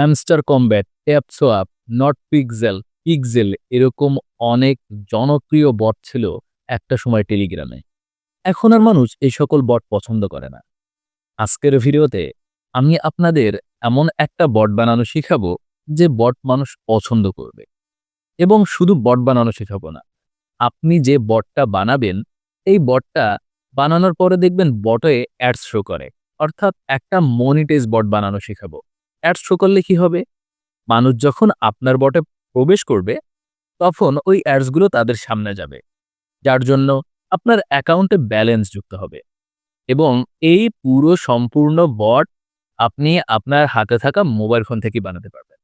Hamster Kombat, TapSwap, Not Pixel, Pixel এরকম অনেক জনপ্রিয় বট ছিল একটা সময় টেলিগ্রামে। এখন আর মানুষ এই সকল বট পছন্দ করে না। আজকের ভিডিওতে আমি আপনাদের এমন একটা বট বানানো শিখাবো যে বট মানুষ পছন্দ করবে। এবং শুধু বট বানানো শেখাবো না। আপনি যে বটটা বানাবেন, এই বটটা বানানোর পরে দেখবেন বটে অ্যাডস শো করে। অর্থাৎ একটা মনিটাইজ বট বানানো শিখাবো। অ্যাডস শো করলে কি হবে? মানুষ যখন আপনার বটে প্রবেশ করবে, তখন ওই অ্যাডসগুলো তাদের সামনে যাবে। যার জন্য আপনার অ্যাকাউন্টে ব্যালেন্স যুক্ত হবে। এবং এই পুরো সম্পূর্ণ বট আপনি আপনার হাতে থাকা মোবাইল ফোন থেকে বানাতে পারবেন।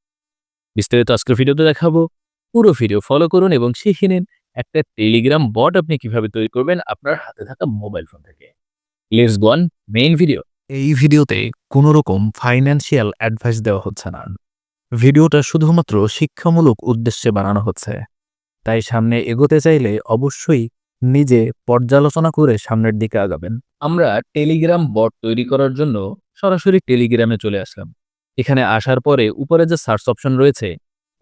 বিস্তারিত আজকের ভিডিওতে দেখাবো। পুরো ভিডিও ফলো করুন এবং শিখে নিন একটা টেলিগ্রাম বট আপনি কীভাবে তৈরি করবেন আপনার হাতে থাকা মোবাইল ফোন থেকে। Let's go on main video. এই ভিডিওতে কোনো রকম ফাইন্যান্সিয়াল অ্যাডভাইস দেওয়া হচ্ছে না ভিডিওটা শুধুমাত্র শিক্ষামূলক উদ্দেশ্যে বানানো হচ্ছে তাই সামনে এগোতে চাইলে অবশ্যই নিজে পর্যালোচনা করে সামনের দিকে আগাবেন আমরা টেলিগ্রাম বট তৈরি করার জন্য সরাসরি টেলিগ্রামে চলে আসলাম। এখানে আসার পরে উপরে যে সার্চ অপশন রয়েছে,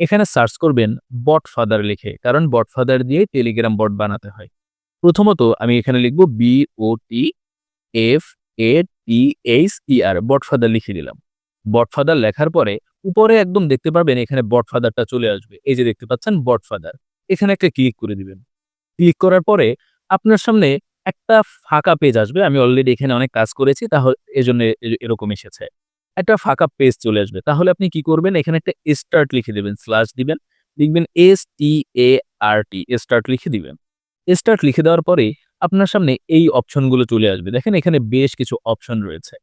এখানে সার্চ করবেন বট ফাদার লিখে কারণ বট ফাদার দিয়ে টেলিগ্রাম বট বানাতে হয়। প্রথমত আমি এখানে লিখব B O T F A T H E R BotFather লিখে দিলাম বটফাদার লেখার পরে উপরে একদম দেখতে পারবেন এখানে বটফাদারটা চলে আসবে। এই যে দেখতে পাচ্ছেন বটফাদার এখানে একটা ক্লিক করে দিবেন। ক্লিক করার পরে আপনার সামনে একটা ফাঁকা পেজ আসবে। আমি অলরেডি এখানে অনেক কাজ করেছি, তাহলে এজন্য এরকম এসেছে। একটা ফাঁকা পেজ চলে আসবে। তাহলে আপনি কি করবেন? এখানে একটা স্টার্ট লিখে দিবেন স্ল্যাশ দিবেন। লিখবেন এস টি এ আর টি স্টার্ট লিখে দিবেন। স্টার্ট লিখে দেওয়ার পরে আপনার সামনে এই অপশনগুলো চলে আসবে। দেখেন এখানে বেশ কিছু অপশন রয়েছে।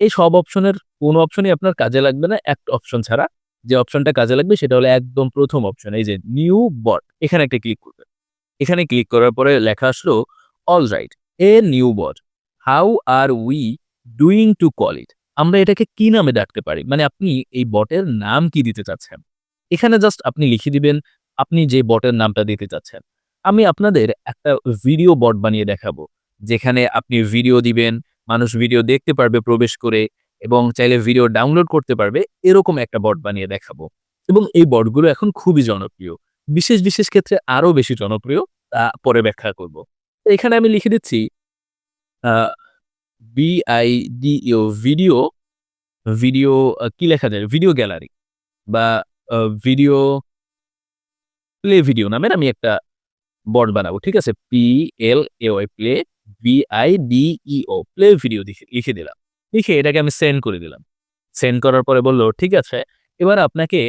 এই সব অপশনের কোনো অপশনই আপনার কাজে লাগবে না, একটা অপশন ছাড়া। যে অপশনটা কাজে লাগবে সেটা হলো একদম প্রথম অপশন এই যে নিউ বট এখানে একটা ক্লিক করবেন। এখানে ক্লিক করার পরে লেখা আসলো all right a new bot how are we doing to call it আমরা এটাকে কি নামে ডাকতে পারি? মানে আপনি এই বটের নাম কি দিতে চাচ্ছেন? এখানে জাস্ট আপনি লিখে দিবেন, আপনি যে বটের নামটা দিতে চাচ্ছেন আমি আপনাদের একটা ভিডিও বট বানিয়ে দেখাবো, যেখানে আপনি ভিডিও দিবেন, মানুষ ভিডিও দেখতে পারবে, প্রবেশ করে, এবং চাইলে ভিডিও ডাউনলোড করতে পারবে, এরকম একটা বট বানিয়ে দেখাবো। এবং এই বটগুলো এখন খুবই জনপ্রিয়। বিশেষ বিশেষ ক্ষেত্রে আরও বেশি জনপ্রিয়, তা পরে ব্যাখ্যা করব। এখানে আমি লিখে দিচ্ছি বিআইডিও ভিডিও ভিডিও কি লেখা যায়? ভিডিও গ্যালারি বা ভিডিও প্লে ভিডিও নামের আমি একটা বট বানাবো ঠিক আছে? P L A Y play V I D E O play video লিখে দিলাম। লিখে এটাকে আমি সেন্ড করে দিলাম। সেন্ড করার পরে বলল ঠিক আছে এবার আপনাকে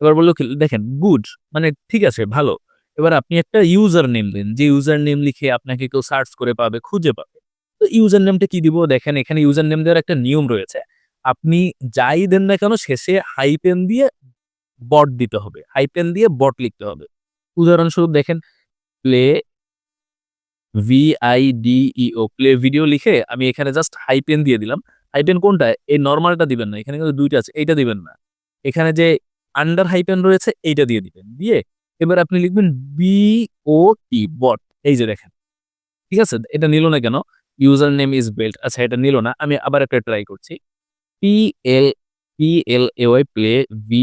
এবার বলল কি, দেখেন গুড মানে ঠিক আছে ভালো। এবার আপনি একটা ইউজার নেম দিন। যে ইউজার নেম লিখে আপনাকে কেউ সার্চ করে পাবে খুঁজে পাবে। তো ইউজার নেমটা কি দিব? দেখেন এখানে ইউজার নেম দেওয়ার একটা নিয়ম রয়েছে। আপনি যাই দেন না কেন শেষে হাইপেন দিয়ে বট দিতে হবে। হাইপেন দিয়ে বট লিখতে হবে। উদাহরণস্বরূপ দেখেন play V I D E O play video লিখে আমি এখানে জাস্ট হাইপেন দিয়ে দিলাম। হাইপেন কোনটা? এই নর্মালটা দিবেন না। এখানে কিন্তু দুইটা আছে, এইটা দিবেন না। এখানে যে আন্ডার হাইপেন রয়েছে, এইটা দিয়ে দিবেন। দিয়ে এবার আপনি লিখবেন বি ও টি বট এই যে দেখেন। ঠিক আছে? এটা নিল না কেন? ইউজার নেম ইজ বেল্ট আচ্ছা এটা নিল না। আমি আবার একটা ট্রাই করছি। P L P L A Y play V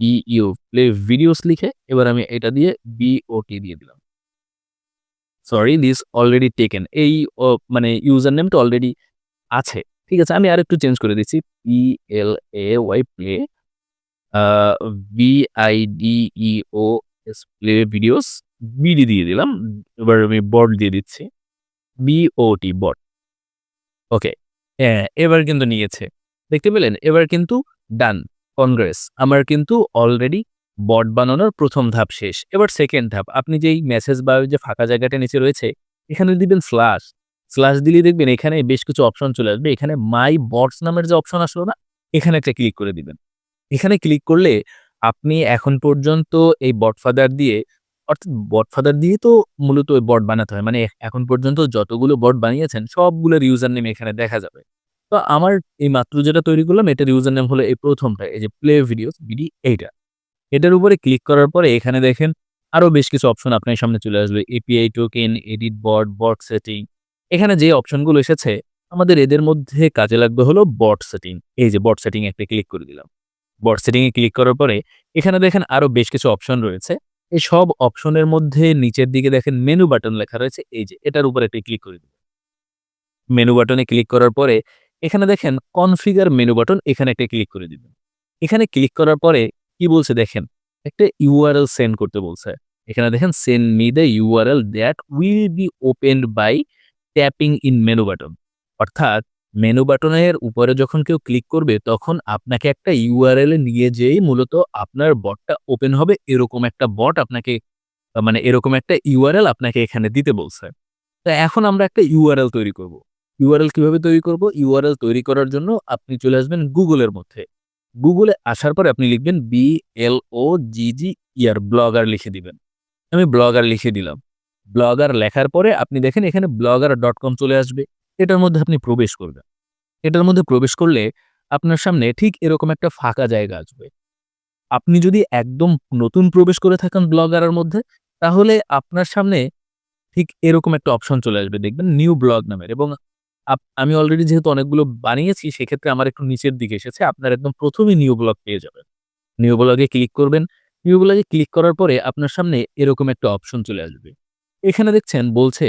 I play videos লিখে এবার আমি এটা দিয়ে বি ও টি দিয়ে দিলাম। সরি দিস অলরেডি টেকেন এই মানে ইউজার নেমটা অলরেডি আছে। ঠিক আছে, আমি আরেকটু চেঞ্জ করে দিচ্ছি। P L A Y play B I D E O S play videos BD দিয়ে দিলাম। এবার আমি বট দিয়ে দিচ্ছি। বি ও টি বট ওকে হ্যাঁ এবার কিন্তু নিয়েছে। দেখতে পেলেন? এবার কিন্তু ডান কংগ্রেস। আমার কিন্তু অলরেডি বট বানানোর প্রথম ধাপ শেষ। এবার সেকেন্ড ধাপ। আপনি যেই মেসেজ বা যে ফাঁকা জায়গাটা নিচে রয়েছে, এখানে দিবেন স্ল্যাশ স্ল্যাশ দিলে দেখবেন এখানে বেশ কিছু অপশন চলে আসবে। এখানে মাই বটস নামের যে অপশন আসলো না, এখানে একটা ক্লিক করে দিবেন। এখানে ক্লিক করলে আপনি এখন পর্যন্ত এই বটফাদার দিয়ে, অর্থাৎ বটফাদার দিয়ে তো মূলত ওই বট বানাতে হয়। মানে এখন পর্যন্ত যতগুলো বট বানিয়েছেন, সবগুলোর ইউজার নেম এখানে দেখা যাবে। তো আমার এই মাত্র যেটা তৈরি করলাম, এটার ইউজার নেম হলো এই প্রথমটা, এই যে প্লে ভিডিওস বিডি এইটা। এটার উপরে ক্লিক করার পরে এখানে দেখেন আরও বেশ কিছু অপশন আপনার সামনে চলে আসবে। API token edit bot bot setting এখানে যে অপশনগুলো এসেছে, আমাদের এদের মধ্যে কাজে লাগবে হলো বট সেটিং এই যে বট সেটিং একটা ক্লিক করে দিলাম। বট সেটিংয়ে ক্লিক করার পরে এখানে দেখেন আরও বেশ কিছু অপশন রয়েছে। এই সব অপশনের মধ্যে নিচের দিকে দেখেন মেনু বাটন লেখা রয়েছে। এই যে এটার উপরে একটি ক্লিক করে দিলাম। মেনু বাটনে ক্লিক করার পরে এখানে দেখেন কনফিগার মেনু বাটন এখানে একটা ক্লিক করে দিবেন। এখানে ক্লিক করার পরে কি বলছে দেখেন? একটা ইউআরএল সেন্ড করতে বলছে। এখানে দেখেন send me the URL that will be opened by tapping in menu button অর্থাৎ মেনু বাটনের উপরে যখন কেউ ক্লিক করবে, তখন আপনাকে একটা ইউআরএল এ নিয়ে যেয়েই মূলত আপনার বটটা ওপেন হবে। এরকম একটা বট আপনাকে মানে এরকম একটা ইউআরএল আপনাকে এখানে দিতে বলছে। তো এখন আমরা একটা ইউআরএল তৈরি করব। ইউআরএল কীভাবে তৈরি করব? ইউআরএল তৈরি করার জন্য আপনি চলে আসবেন গুগলের মধ্যে। গুগলে আসার পরে আপনি লিখবেন বি এল ও জি জি ইয়ার ব্লগার লিখে দিবেন। আমি ব্লগার লিখে দিলাম। ব্লগার লেখার পরে আপনি দেখেন এখানে ব্লগার ডট কম চলে আসবে। এটার মধ্যে আপনি প্রবেশ করবেন। এটার মধ্যে প্রবেশ করলে আপনার সামনে ঠিক এরকম একটা ফাঁকা জায়গা আসবে। আপনি যদি একদম নতুন প্রবেশ করে থাকেন ব্লগারের মধ্যে, তাহলে আপনার সামনে ঠিক এরকম একটা অপশন চলে আসবে। দেখবেন নিউ ব্লগ নামের এবং আপ- আমি অলরেডি যেহেতু অনেকগুলো বানিয়েছি, সেক্ষেত্রে আমার একটু নিচের দিকে এসেছে। আপনার একদম প্রথমে নিউ ব্লগ পেয়ে যাবেন। নিউ ব্লগে ক্লিক করবেন। নিউ ব্লগে ক্লিক করার পরে আপনার সামনে এরকম একটা অপশন চলে আসবে। এখানে দেখছেন, বলছে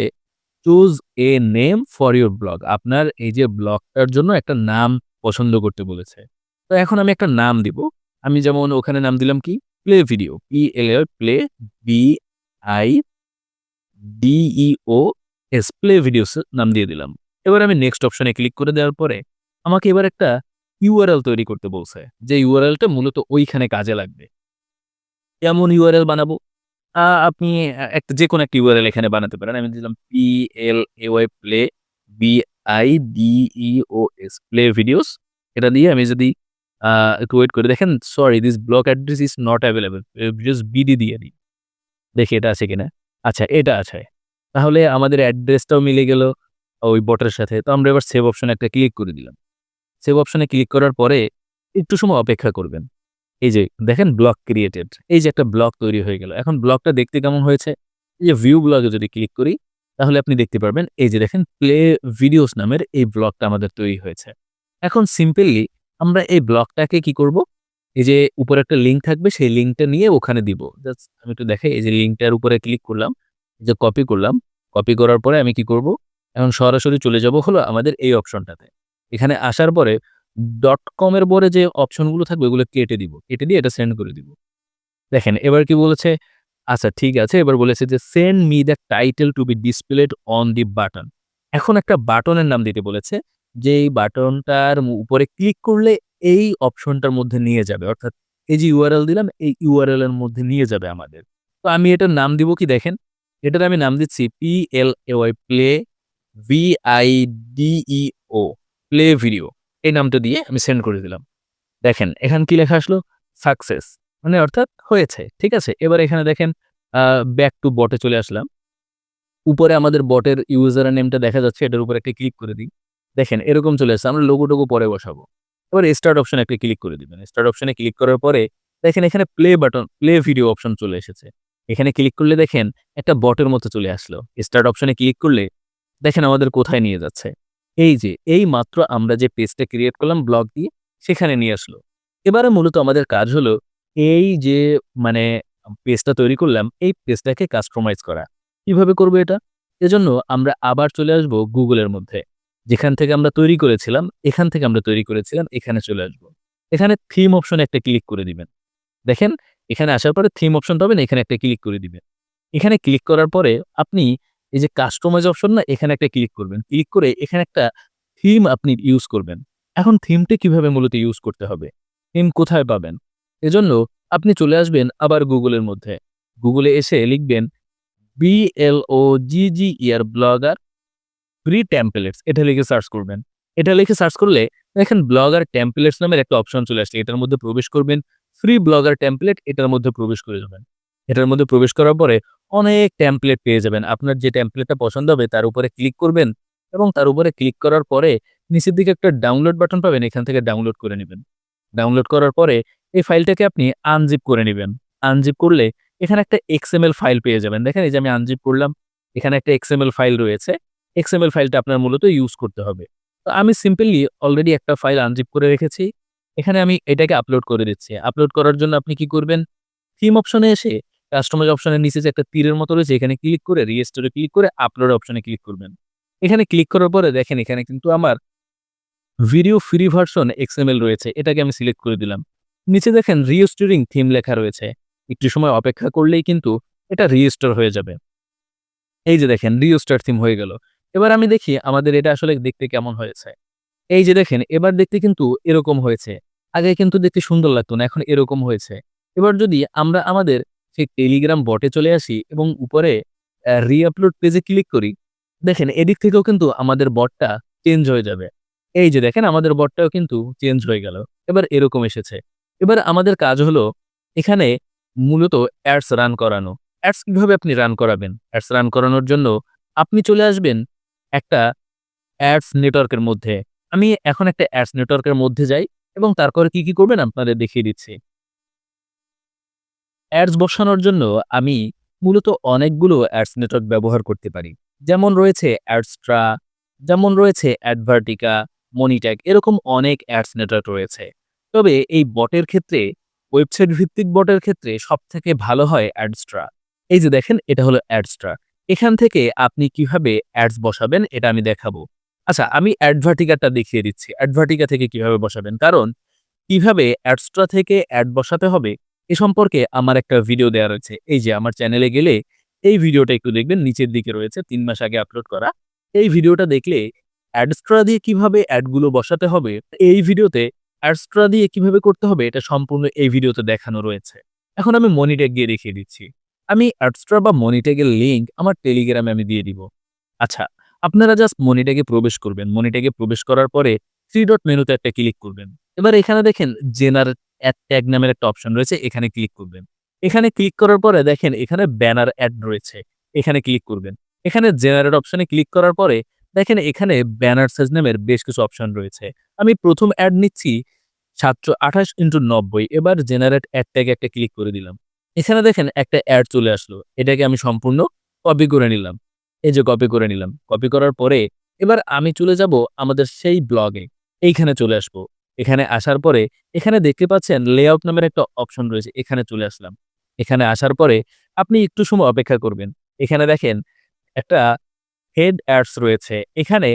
choose a name for your blog আপনার এই যে ব্লগটার জন্য একটা নাম পছন্দ করতে বলেছে। তো এখন আমি একটা নাম দিব। আমি যেমন ওখানে নাম দিলাম কি? Play video P L L play B I D E O S play videos নাম দিয়ে দিলাম। এবার আমি নেক্সট অপশনে ক্লিক করে দেওয়ার পরে আমাকে এবার একটা ইউআরএল তৈরি করতে বলছে, যে ইউআরএলটা মূলত ওইখানে কাজে লাগবে। কেমন ইউআরএল বানাবো? আপনি একটা যে কোনো একটা ইউআরএল এখানে বানাতে পারেন। আমি দিলাম P L A Y play B I D E O S play videos এটা দিয়ে আমি যদি একটু ওয়েট করে দেখেন sorry this block address is not available just BD দিয়ে দিই। দেখি এটা আছে কিনা? আচ্ছা এটা আছে। তাহলে আমাদের অ্যাড্রেসটাও মিলে গেল। ওই বটের সাথে। তো আমরা এবার সেভ অপশনে একটা ক্লিক করে দিলাম। সেভ অপশনে ক্লিক করার পরে একটু সময় অপেক্ষা করবেন। এই যে, দেখেন ব্লক ক্রিয়েটেড এই যে একটা ব্লক তৈরি হয়ে গেল। এখন ব্লকটা দেখতে কেমন হয়েছে? এই যে ভিউ ব্লগে যদি ক্লিক করি, তাহলে আপনি দেখতে পারবেন, এই যে দেখেন প্লে ভিডিওস নামের এই ব্লকটা আমাদের তৈরি হয়েছে। এখন সিম্পলি আমরা এই ব্লকটাকে কি করব? এই যে উপরে একটা লিঙ্ক থাকবে, সেই লিঙ্কটা নিয়ে ওখানে দিব। জাস্ট আমি একটু দেখাই, এই যে লিঙ্কটার উপরে ক্লিক করলাম যে কপি করলাম। কপি করার পরে আমি কি করব? এখন সরাসরি চলে যাব হলো আমাদের এই অপশনটাতে এখানে আসার পরে. ডট কমের পরে যে অপশনগুলো থাকবে ওগুলো কেটে দিব। কেটে দিয়ে এটা সেন্ড করে দিব। দেখেন, এবার কি বলেছে? আচ্ছা ঠিক আছে, এবার বলেছে যে send me the title to be displayed on the button এখন একটা বাটনের নাম দিতে বলেছে, যে এই বাটনটার উপরে ক্লিক করলে এই অপশনটার মধ্যে নিয়ে যাবে। অর্থাৎ এই যে ইউআরএল দিলাম, এই ইউআরএল এর মধ্যে নিয়ে যাবে আমাদের। তো আমি এটার নাম দিব কি দেখেন? এটার আমি নাম দিচ্ছি P L A Y play V I D E O play video এই নামটা দিয়ে আমি সেন্ড করে দিলাম। দেখেন, এখানে কি লেখা আসলো? সাকসেস মানে অর্থাৎ হয়েছে, ঠিক আছে? এবার এখানে দেখেন ব্যাক টু বটে চলে আসলাম। উপরে আমাদের বটের ইউজার নেমটা দেখা যাচ্ছে, এটার উপরে একটা ক্লিক করে দিই। দেখেন, এরকম চলে আসছে, আমরা লোগো টোগো পরে বসাবো। এবার স্টার্ট অপশনে একটা ক্লিক করে দিবেন। স্টার্ট অপশনে ক্লিক করার পরে দেখেন, এখানে play button play video option চলে এসেছে। এখানে ক্লিক করলে দেখেন, একটা বটের মতো চলে আসলো। স্টার্ট অপশনে ক্লিক করলে দেখেন আমাদের কোথায় নিয়ে যাচ্ছে। এই যে, এই মাত্র আমরা যে পেজটা ক্রিয়েট করলাম ব্লগ দিয়ে, সেখানে নিয়ে আসলো। এবারে মূলত আমাদের কাজ হলো, এই যে মানে পেজটা তৈরি করলাম, এই পেজটাকে কাস্টমাইজ করা। কীভাবে করব এটা? এজন্য আমরা আবার চলে আসব গুগলের মধ্যে। যেখান থেকে আমরা তৈরি করেছিলাম, এখান থেকে আমরা তৈরি করেছিলাম, এখানে চলে আসব। এখানে থিম অপশনে একটা ক্লিক করে দিবেন। দেখেন, এখানে আসার পরে থিম অপশন পাবেন, এখানে একটা ক্লিক করে দিবেন। এখানে ক্লিক করার পরে আপনি এই যে কাস্টমাইজ অপশন না, এখানে একটা ক্লিক করবেন। ক্লিক করে এখানে একটা থিম আপনি ইউজ করবেন। এখন থিমটা কীভাবে মূলত ইউজ করতে হবে? থিম কোথায় পাবেন? এজন্য আপনি চলে আসবেন আবার গুগলের মধ্যে। গুগলে এসে লিখবেন বিএলও জিজি ইয়ার ব্লগার ফ্রি টেম্পলেটস এটা লিখে সার্চ করবেন। এটা লিখে সার্চ করলে দেখেন ব্লগার টেম্পলেটস নামের একটা অপশন চলে আসছে। এটার মধ্যে প্রবেশ করবেন। ফ্রি ব্লগার টেম্পলেট এটার মধ্যে প্রবেশ করে যাবেন। এটার মধ্যে প্রবেশ করার পরে অনেক টেমপ্লেট পেয়ে যাবেন। আপনার যে টেমপ্লেটটা পছন্দ হবে, তার উপরে ক্লিক করবেন এবং তার উপরে ক্লিক করার পরে নিচের দিকে একটা ডাউনলোড বাটন পাবেন, এখান থেকে ডাউনলোড করে নেবেন। ডাউনলোড করার পরে এই ফাইলটাকে আপনি আনজিপ করে নেবেন। আনজিপ করলে এখানে একটা এক্সএমএল ফাইল পেয়ে যাবেন। দেখেন এই যে আমি আনজিপ করলাম, এখানে একটা এক্সএমএল ফাইল রয়েছে। এক্সএমএল ফাইলটা আপনার মূলত ইউজ করতে হবে। তো আমি সিম্পলি অলরেডি একটা ফাইল আনজিপ করে রেখেছি। এখানে আমি এটাকে আপলোড করে দিচ্ছি। আপলোড করার জন্য আপনি কি করবেন? থিম অপশনে এসে কাস্টমাইজ অপশনের নিচে যে একটা তীরের মতো রয়েছে, এখানে ক্লিক করে রিস্টোরে ক্লিক করে আপলোড অপশনে ক্লিক করবেন। এখানে ক্লিক করার পরে দেখেন এখানে কিন্তু আমার ভিডিও ফ্রি ভার্সন এক্সএমএল রয়েছে। এটাকে আমি সিলেক্ট করে দিলাম। নিচে দেখেন রিস্টোরিং থিম লেখা রয়েছে। একটু সময় অপেক্ষা করলেই কিন্তু এটা রিস্টোর হয়ে যাবে। এই যে দেখেন রিস্টার থিম হয়ে গেল। এবার আমি দেখি আমাদের এটা আসলে দেখতে কেমন হয়েছে। এই যে দেখেন এবার দেখতে কিন্তু এরকম হয়েছে। আগে কিন্তু দেখতে সুন্দর লাগতো না, এখন এরকম হয়েছে। এবার যদি আমরা আমাদের সেই টেলিগ্রাম বটে চলে আসি এবং উপরে রিআপলোড পেজে ক্লিক করি, দেখেন এদিক থেকেও কিন্তু আমাদের বটটা চেঞ্জ হয়ে যাবে। এই যে দেখেন আমাদের বটটাও কিন্তু চেঞ্জ হয়ে গেল। এবার এরকম এসেছে। এবার আমাদের কাজ হলো এখানে মূলত অ্যাডস রান করানো। অ্যাডস কীভাবে আপনি রান করাবেন? অ্যাডস রান করানোর জন্য আপনি চলে আসবেন একটা অ্যাডস নেটওয়ার্কের মধ্যে। আমি এখন একটা অ্যাডস নেটওয়ার্কের মধ্যে যাই এবং তারপরে কি, কি করবেন আপনাদের দেখিয়ে দিচ্ছি। অ্যাডস বসানোর জন্য আমি মূলত অনেকগুলো অ্যাডস নেটওয়ার্ক ব্যবহার করতে পারি। যেমন রয়েছে অ্যাডস্ট্রা, যেমন রয়েছে অ্যাডভার্টিকা, মনিট্যাগ এরকম অনেক অ্যাডস নেটওয়ার্ক রয়েছে। তবে এই বটের ক্ষেত্রে ওয়েবসাইট ভিত্তিক বটের ক্ষেত্রে সবথেকে ভালো হয় অ্যাডস্ট্রা। এই যে দেখেন এটা হলো অ্যাডস্ট্রা। এখান থেকে আপনি কীভাবে অ্যাডস বসাবেন এটা আমি দেখাবো। আচ্ছা আমি অ্যাডভার্টিকাটা দেখিয়ে দিচ্ছি। অ্যাডভার্টিকা থেকে কীভাবে বসাবেন? কারণ কীভাবে অ্যাডস্ট্রা থেকে অ্যাড বসাতে হবে এ সম্পর্কে আমার একটা ভিডিও দেওয়া রয়েছে। এই যে আমার চ্যানেলে গেলে এই ভিডিওটা একটু দেখবেন, নিচের দিকে রয়েছে, তিন মাস আগে আপলোড করা। এই ভিডিওটা দেখলে অ্যাডস্ট্রা দিয়ে কীভাবে অ্যাডগুলো বসাতে হবে, এই ভিডিওতে অ্যাডস্ট্রা দিয়ে কীভাবে করতে হবে, এটা সম্পূর্ণ এই ভিডিওতে দেখানো রয়েছে। এখন আমি মনিট্যাগ গিয়ে দেখিয়ে দিচ্ছি। আমি অ্যাডস্ট্রা বা মনিট্যাগের লিঙ্ক আমার টেলিগ্রামে আমি দিয়ে দিব। আচ্ছা আপনারা জাস্ট মনিট্যাগে প্রবেশ করবেন। মনিট্যাগে প্রবেশ করার পরে থ্রি ডট মেনুতে একটা ক্লিক করবেন। এবার এখানে দেখেন জেনারেট অ্যাড ট্যাগ নামের একটা অপশন রয়েছে, এখানে ক্লিক করবেন। এখানে ক্লিক করার পরে দেখেন এখানে ব্যানার অ্যাড রয়েছে। এখানে ক্লিক করবেন। এখানে জেনারেট অপশনে ক্লিক করার পরে দেখেন এখানে ব্যানার সাইজ নামের বেশ কিছু অপশন রয়েছে। আমি প্রথম অ্যাড নিচ্ছি ৭২৮x৯০ এবার জেনারেট অ্যাড ট্যাগে একটা ক্লিক করে দিলাম। এখানে দেখেন একটা অ্যাড চলে আসলো। এটাকে আমি সম্পূর্ণ কপি করে নিলাম। এই যে কপি করে নিলাম। কপি করার পরে এবার আমি চলে যাব আমাদের সেই ব্লগে। এইখানে চলে আসব। এখানে আসার পরে এখানে দেখতে পাচ্ছেন লেআউট নামের একটা অপশন রয়েছে। এখানে চলে আসলাম। এখানে আসার পরে আপনি একটু সময় অপেক্ষা করবেন। এখানে দেখেন একটা হেড অ্যাডস রয়েছে। এখানে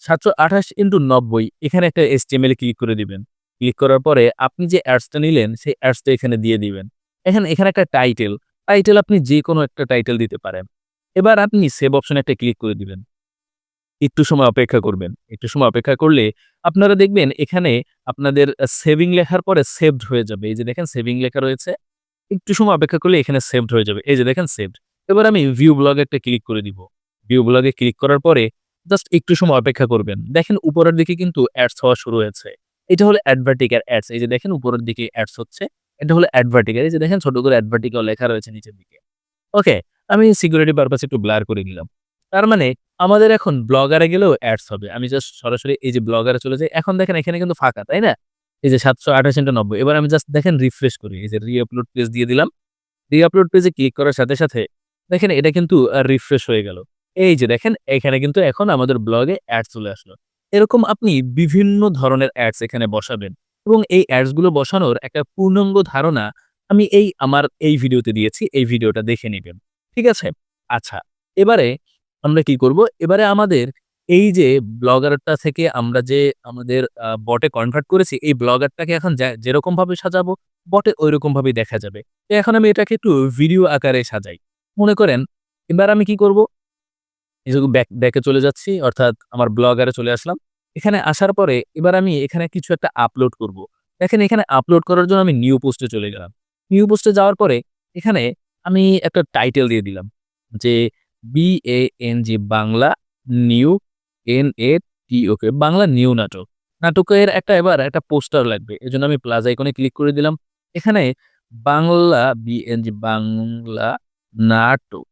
সাতশো আঠাশ ইন্টু নব্বই এখানে একটা HTML ক্লিক করে দিবেন। ক্লিক করার পরে আপনি যে অ্যাডসটা নিলেন সেই অ্যাডসটা এখানে দিয়ে দিবেন। এখানে এখানে একটা টাইটেল, টাইটেল আপনি যেকোনো একটা টাইটেল দিতে পারেন। এবার আপনি সেভ অপশনে একটা ক্লিক করে দিবেন। একটু সময় অপেক্ষা করবেন। একটু সময় অপেক্ষা করলে আপনারা দেখবেন এখানে আপনাদের সেভিং লেখার পরে সেভড হয়ে যাবে। এই যে দেখেন সেভিং লেখা রয়েছে। একটু সময় অপেক্ষা করলে এখানে সেভড হয়ে যাবে। এই যে দেখেন সেভড। এবার আমি ভিউ ব্লগে একটা ক্লিক করে দিব। ভিউ ব্লগে ক্লিক করার পরে জাস্ট একটু সময় অপেক্ষা করবেন। দেখেন উপরের দিকে কিন্তু অ্যাডস হওয়া শুরু হয়েছে। এটা হলো অ্যাডভার্টিকার অ্যাডস। এই যে দেখেন উপরের দিকে অ্যাডস হচ্ছে। এটা হলো অ্যাডভার্টিকার। এই যে দেখেন ছোট করে অ্যাডভার্টিকাও লেখা রয়েছে নিচের দিকে। ওকে, আমি সিকিউরিটি পারপাস একটু ব্লার করে দিলাম। তার মানে আমাদের এখন ব্লগারে গেলেও অ্যাডস হবে। আমি জাস্ট সরাসরি এই যে ব্লগারে চলে যাই। এখন দেখেন এখানে কিন্তু ফাঁকা, তাই না? এই যে ৭২৮x৯০ এবার আমি জাস্ট দেখেন রিফ্রেশ করি। এই যে রি-আপলোড পেজ দিয়ে দিলাম। রি-আপলোড পেজে ক্লিক করার সাথে, সাথে দেখেন এটা কিন্তু রিফ্রেশ হয়ে গেল। এই যে দেখেন এখানে কিন্তু এখন আমাদের ব্লগে অ্যাডস চলে আসলো। এরকম আপনি বিভিন্ন ধরনের অ্যাডস এখানে বসাবেন এবং এই অ্যাডসগুলো বসানোর একটা পূর্ণাঙ্গ ধারণা আমি এই আমার এই ভিডিওতে দিয়েছি। এই ভিডিওটা দেখে নিবেন। ঠিক আছে? আচ্ছা, এবারে আমরা কি করব? এবারে আমাদের এই যে ব্লগারটা থেকে আমরা যে আমাদের বটে কনভার্ট করেছি, এই ব্লগারটাকে এখন যা, যেরকমভাবে সাজাবো বটে ঐরকমভাবেই দেখা যাবে। তো এখন আমি এটাকে একটু ভিডিও আকারে সাজাই। মনে করেন, এবার আমি কি করব? এই যে ব্যাক ব্যাকে চলে যাচ্ছি, অর্থাৎ আমার ব্লগারে চলে আসলাম। এখানে আসার পরে এবার আমি এখানে কিছু একটা আপলোড করব। দেখেন এখানে আপলোড করার জন্য আমি নিউ পোস্টে চলে গেলাম। নিউ পোস্টে যাওয়ার পরে এখানে আমি একটা টাইটেল দিয়ে দিলাম, যে B A N G Bangla new N A T okay Bangla new নাটক। নাটকের একটা এবার একটা পোস্টার লাগবে। এজন্য আমি প্লাস আইকনে ক্লিক করে দিলাম। এখানে বাংলা বিএনজি বাংলা নাটক,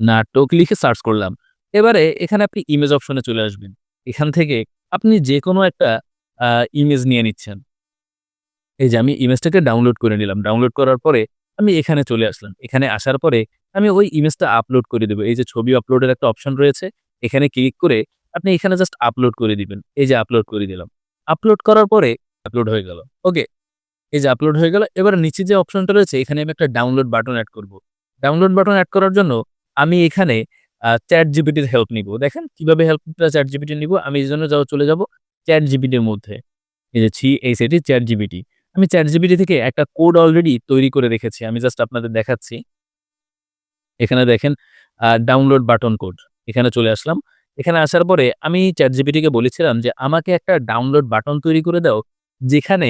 নাটক লিখে সার্চ করলাম। এবারে এখানে আপনি ইমেজ অপশনে চলে আসবেন। এখান থেকে আপনি যেকোনো একটা আ ইমেজ নিয়ে নিচ্ছেন। এই যে আমি ইমেজটাকে ডাউনলোড করে নিলাম। ডাউনলোড করার পরে আমি এখানে চলে আসলাম। এখানে আসার পরে আমি ওই ইমেজটা আপলোড করে দেবো। এই যে ছবি আপলোডের একটা অপশন রয়েছে। এখানে ক্লিক করে আপনি এখানে জাস্ট আপলোড করে দিবেন। এই যে আপলোড করে দিলাম। আপলোড করার পরে আপলোড হয়ে গেল। ওকে এই যে আপলোড হয়ে গেল। এবার নিচে যে অপশনটা রয়েছে, এখানে আমি একটা ডাউনলোড বাটন অ্যাড করব। ডাউনলোড বাটন অ্যাড করার জন্য আমি এখানে চ্যাট জিপিটির হেল্প নিব। দেখেন কীভাবে হেল্পটা চ্যাট জিপিটি নিব। আমি এই জন্য যাও চলে যাব চ্যাট জিপিটির মধ্যে। এই যে ছি, এই সেটি চ্যাট জিপিটি আমি চ্যাট জিপিটি থেকে একটা কোড অলরেডি তৈরি করে রেখেছি। আমি জাস্ট আপনাদের দেখাচ্ছি। এখানে দেখেন ডাউনলোড বাটন কোড এখানে চলে আসলাম। এখানে আসার পরে আমি চ্যাট জিপিটিকে বলেছিলাম যে, আমাকে একটা ডাউনলোড বাটন তৈরি করে দাও, যেখানে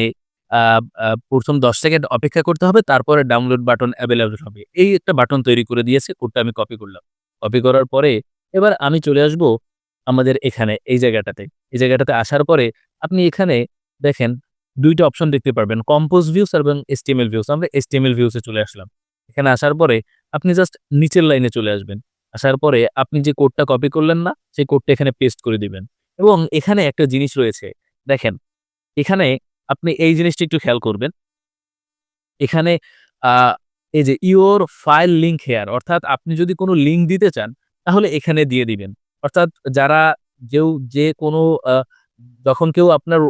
প্রথম দশ সেকেন্ড অপেক্ষা করতে হবে, তারপরে ডাউনলোড বাটন অ্যাভেলেবল হবে। এই একটা বাটন তৈরি করে দিয়েছে কোডটা আমি কপি করলাম। কপি করার পরে এবার আমি চলে আসব আমাদের এখানে, এই জায়গাটাতে। এই জায়গাটাতে আসার পরে আপনি এখানে দেখেন, দুইটা অপশন দেখতে পারবেন। কম্পোজ ভিউস এবং S S T M L views আমরা এসটিএমএল ভিউসে চলে আসলাম। এখানে আসার পরে আপনি জাস্ট নিচের লাইনে চলে আসবেন। আসার পরে আপনি যে কোডটা কপি করলেন না, সেই কোডটা এখানে পেস্ট করে দিবেন। এবং এখানে একটা জিনিস রয়েছে, দেখেন, এখানে আপনি এই জিনিসটা একটু খেয়াল করবেন। এখানে এই যে ইওর ফাইল লিঙ্ক হেয়ার অর্থাৎ আপনি যদি কোনো লিঙ্ক দিতে চান, তাহলে এখানে দিয়ে দিবেন। অর্থাৎ যারা কেউ যে কোনো যখন কেউ আপনার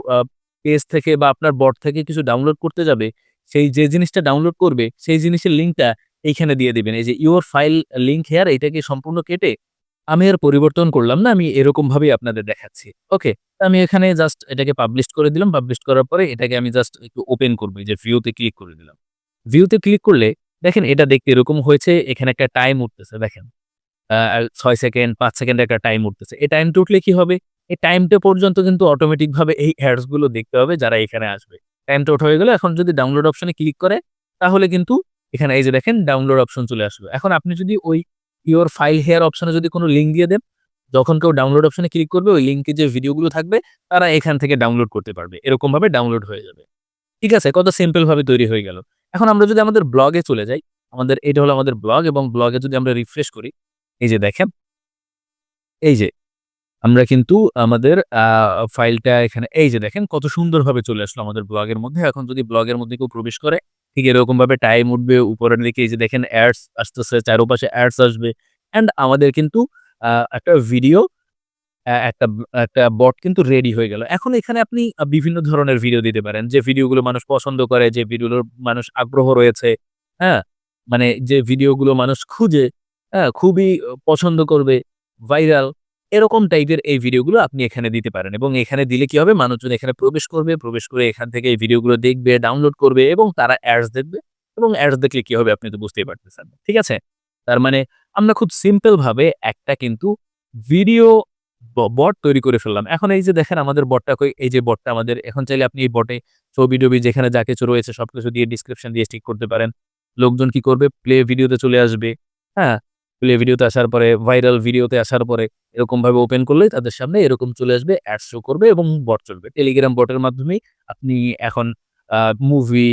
পেজ থেকে বা আপনার বট থেকে কিছু ডাউনলোড করতে যাবে, সেই যে জিনিসটা ডাউনলোড করবে, সেই জিনিসের লিঙ্কটা এইখানে দিয়ে দিবেন। এই যে ইউর ফাইল লিঙ্ক হেয়ার এটাকে সম্পূর্ণ কেটে আমি আর পরিবর্তন করলাম না, আমি এরকম ভাবেই আপনাদের দেখাচ্ছি। ওকে আমি এখানে জাস্ট এটাকে পাবলিশ করে দিলাম। পাবলিশ করার পরে এটাকে আমি জাস্ট একটু ওপেন করব। যে ভিউতে ক্লিক করে দিলাম। ভিউতে ক্লিক করলে দেখেন এটা দেখতে এরকম হয়েছে, এখানে একটা টাইম উঠতেছে, দেখেন। ছয় সেকেন্ড পাঁচ সেকেন্ড একটা টাইম উঠতেছে। এই টাইমটা উঠলে কি হবে? এই টাইমটা পর্যন্ত কিন্তু অটোমেটিক ভাবে এই অ্যাডসগুলো দেখতে হবে যারা এখানে আসবে। টাইমটা ওঠা হয়ে গেলে। এখন যদি ডাউনলোড অপশনে ক্লিক করে, তাহলে কিন্তু এখানে এই যে দেখেন ডাউনলোড অপশন চলে আসবে এখন আপনি যদি ওই ইওর ফাইল হেয়ার অপশনে যদি কোনো লিঙ্ক দিয়ে দেন, যখন কেউ ডাউনলোড অপশনে ক্লিক করবে, ওই লিঙ্কে যে ভিডিওগুলো থাকবে, তারা এখান থেকে ডাউনলোড করতে পারবে। এরকম ভাবে ডাউনলোড হয়ে যাবে। ঠিক আছে? কত সিম্পল ভাবে তৈরি হয়ে গেল। এখন আমরা যদি আমাদের ব্লগে চলে যাই, আমাদের, এটা হলো আমাদের ব্লগ এবং ব্লগে যদি আমরা রিফ্রেশ করি, এই যে দেখেন, এই যে আমরা কিন্তু আমাদের ফাইলটা এখানে, এই যে দেখেন, কত সুন্দরভাবে চলে আসলো আমাদের ব্লগের মধ্যে। এখন যদি ব্লগের মধ্যে কেউ প্রবেশ করে ঠিক এরকম ভাবে টাইম উঠবে, উপরের দিকে যে দেখেন অ্যাডস আসতেছে, চারোপাশে অ্যাডস আসবে। অ্যান্ড আমাদের কিন্তু একটা ভিডিও একটা একটা বট কিন্তু রেডি হয়ে গেল। এখন এখানে আপনি বিভিন্ন ধরনের ভিডিও দিতে পারেন। যে ভিডিওগুলো মানুষ পছন্দ করে, যে ভিডিওগুলোর মানুষ আগ্রহ রয়েছে হ্যাঁ? মানে যে ভিডিওগুলো মানুষ খুঁজে হ্যাঁ? খুবই পছন্দ করবে ভাইরাল এরকম টাইপের এই ভিডিওগুলো আপনি এখানে দিতে পারেন। এবং এখানে দিলে কি হবে? মানুষজন এখানে প্রবেশ করবে, প্রবেশ করে এখান থেকে এই ভিডিওগুলো দেখবে ডাউনলোড করবে এবং তারা অ্যাডস দেখবে এবং অ্যাডস দেখলে কি হবে? আপনি তো বুঝতেই পারতেছেন। ঠিক আছে? তার মানে আমরা খুব সিম্পল ভাবে একটা কিন্তু ভিডিও বট তৈরি করে ফেললাম। এখন এই যে দেখেন আমাদের বটটা কই, এই যে বটটা আমাদের, এখন চাইলে আপনি এই বটে ছবি টবি যেখানে যা কিছু রয়েছে সবকিছু দিয়ে ডিসক্রিপশন দিয়ে স্টিক করতে পারেন। লোকজন কি করবে? প্লে ভিডিওতে চলে আসবে। হ্যাঁ? প্লে ভিডিওতে আসার পরে, ভাইরাল ভিডিওতে আসার পরে এরকমভাবে ওপেন করলে তাদের সামনে এরকম চলে আসবে অ্যাড শো করবে এবং বট চলবে। টেলিগ্রাম বটের মাধ্যমেই আপনি এখন মুভি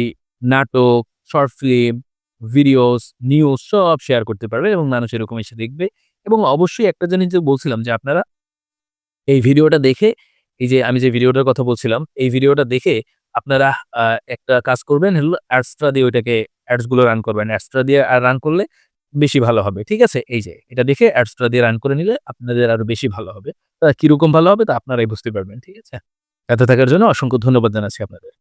নাটক শর্ট ফিল্ম ভিডিওস নিউজ সব শেয়ার করতে পারবে এবং মানুষ এরকম এসে দেখবে। এবং অবশ্যই একটা জিনিস যে বলছিলাম যে আপনারা এই ভিডিওটা দেখে, এই যে আমি যে ভিডিওটার কথা বলছিলাম, এই ভিডিওটা দেখে আপনারা একটা কাজ করবেন অ্যাডসটা দিয়ে ওইটাকে অ্যাডসগুলো রান করবেন। অ্যাডসটা দিয়ে রান করলে বেশি ভালো হবে, ঠিক আছে? এই যে, এটা দেখে অ্যাডসটা দিয়ে রান করে নিলে আপনাদের আরও বেশি ভালো হবে। তা কীরকম ভালো হবে তা আপনারাই বুঝতে পারবেন, ঠিক আছে? এত থাকার জন্য অসংখ্য ধন্যবাদ জানাচ্ছি আপনাদের।